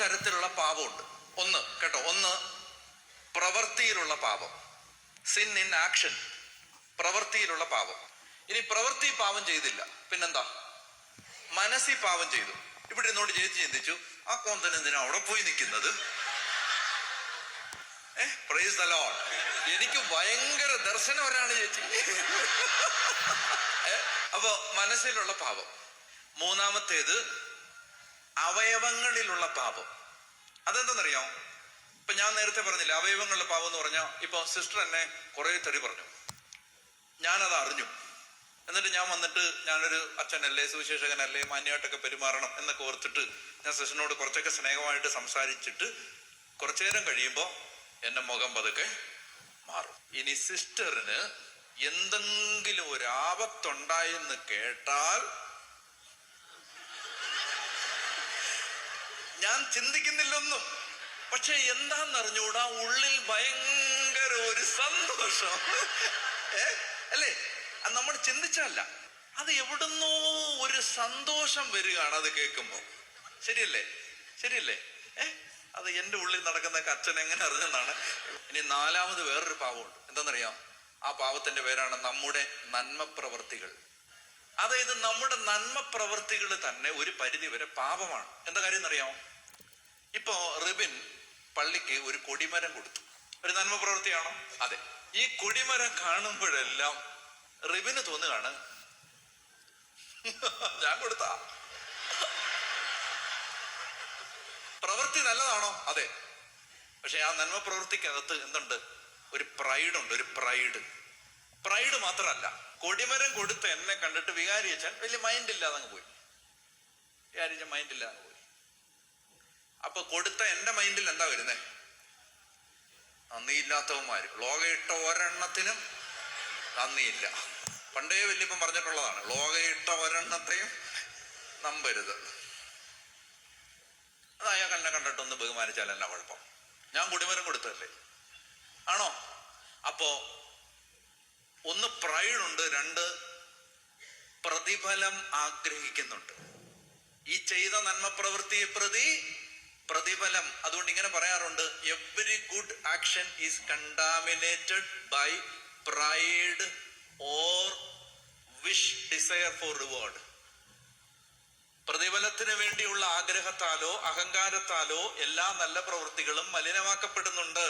തരത്തിലുള്ള പാപമുണ്ട്. ഒന്ന് കേട്ടോ ഒന്ന് പ്രവൃത്തിയിലുള്ള പാപം. സിൻ ഇൻ ആക്ഷൻ പ്രവൃത്തിയിലുള്ള പാപം. ഇനി പ്രവൃത്തി പാപം ചെയ്തില്ല. പിന്നെന്താ? മനസ്സിൽ പാപം ചെയ്തു. ഇവിടെ ഇരുന്നോട് ചേച്ചി ചിന്തിച്ചു ആ കോന്തൻ എന്തിനാ അവിടെ പോയി നിൽക്കുന്നത്? ഏ പ്രൈസ് ദ എനിക്ക് ഭയങ്കര ദർശനവരാണ് ചേച്ചി. അപ്പോ അപ്പൊ മനസ്സിലുള്ള പാപം. മൂന്നാമത്തേത് അവയവങ്ങളിലുള്ള പാപം. അതെന്താണെന്നറിയോ ഇപ്പൊ ഞാൻ നേരത്തെ പറഞ്ഞില്ല അവയവങ്ങളുടെ പാപം എന്ന് പറഞ്ഞാൽ ഇപ്പൊ സിസ്റ്റർ എന്നെ കുറെ തെറി പറഞ്ഞു. ഞാനത് അറിഞ്ഞു. എന്നിട്ട് ഞാൻ വന്നിട്ട് ഞാനൊരു അച്ഛനല്ലേ സുവിശേഷകനല്ലേ മാന്യമായിട്ടൊക്കെ പെരുമാറണം എന്നൊക്കെ ഓർത്തിട്ട് ഞാൻ സിസ്റ്ററിനോട് കുറച്ചൊക്കെ സ്നേഹമായിട്ട് സംസാരിച്ചിട്ട് കുറച്ചു നേരം കഴിയുമ്പോൾ എന്റെ മുഖം പതുക്കെ മാറും. ഇനി സിസ്റ്ററിന് എന്തെങ്കിലും ഒരു ആപത്തുണ്ടായെന്ന് കേട്ടാൽ ഞാൻ ചിന്തിക്കുന്നില്ലൊന്നും. പക്ഷെ എന്താന്നറിഞ്ഞൂടാ ഉള്ളിൽ ഭയങ്കര ഒരു സന്തോഷം. ഏ? അല്ലേ? അത് നമ്മൾ ചിന്തിച്ചല്ല അത് എവിടുന്നോ ഒരു സന്തോഷം വരികയാണ് അത് കേൾക്കുമ്പോൾ. ശരിയല്ലേ? ശരിയല്ലേ? ഏ? അത് എന്റെ ഉള്ളിൽ നടക്കുന്ന അച്ഛൻ എങ്ങനെ അറിഞ്ഞെന്നാണ്. ഇനി നാലാമത് വേറൊരു പാവമുണ്ട്. എന്താണെന്നറിയാം? ആ പാവത്തിന്റെ പേരാണ് നമ്മുടെ നന്മ പ്രവർത്തികൾ അതായത് നമ്മുടെ നന്മ പ്രവർത്തികൾ തന്നെ ഒരു പരിധി വരെ പാപമാണ്. എന്താ കാര്യം എന്നറിയാമോ? ഇപ്പോ റിബിൻ പള്ളിക്ക് ഒരു കൊടിമരം കൊടുത്തു. ഒരു നന്മ പ്രവൃത്തിയാണോ അതെ. ഈ കൊടിമരം കാണുമ്പോഴെല്ലാം റിബിന് തോന്നുകയാണ് ഞാൻ കൊടുത്ത. പ്രവൃത്തി നല്ലതാണോ? അതെ. പക്ഷെ ആ നന്മ പ്രവൃത്തിക്കകത്ത് എന്തുണ്ട്? ഒരു പ്രൈഡ് ഉണ്ട് ഒരു പ്രൈഡ്. പ്രൈഡ് മാത്രമല്ല കൊടിമരം കൊടുത്ത് എന്നെ കണ്ടിട്ട് വികാരി വെച്ചാൽ വലിയ മൈൻഡ് ഇല്ലാതെ അങ്ങ് പോയി. വികാരിച്ച മൈൻഡ് ഇല്ലാതെ അപ്പൊ കൊടുത്ത എന്റെ മൈൻഡിൽ എന്താ വരുന്നേ? നന്ദിയില്ലാത്തവന്മാര്. ലോകയിട്ട ഒരെണ്ണത്തിനും നന്ദിയില്ല. പണ്ടേ വല്യപ്പം പറഞ്ഞിട്ടുള്ളതാണ് ലോകയിട്ട ഒരെണ്ണത്തെയും നമ്പരുത്. അത് അയാൾ കണ്ടിട്ട് കണ്ടിട്ടൊന്ന് ബഹുമാനിച്ചാൽ എന്നാ കുഴപ്പം? ഞാൻ കുടിമരം കൊടുത്തല്ലേ ആണോ? അപ്പോ ഒന്ന് പ്രൈഡ് ഉണ്ട് രണ്ട് പ്രതിഫലം ആഗ്രഹിക്കുന്നുണ്ട്. ഈ ചെയ്ത നന്മ പ്രവൃത്തിയെ പ്രതി പ്രതിഫലം അതുകൊണ്ട് ഇങ്ങനെ പറയാറുണ്ട് every good action is contaminated by pride or wish desire for reward പ്രതിഫലത്തിന് വേണ്ടിയുള്ള ആഗ്രഹത്താലോ അഹങ്കാരത്താലോ എല്ലാ നല്ല പ്രവൃത്തികളും മലിനമാക്കപ്പെടുന്നുണ്ട്.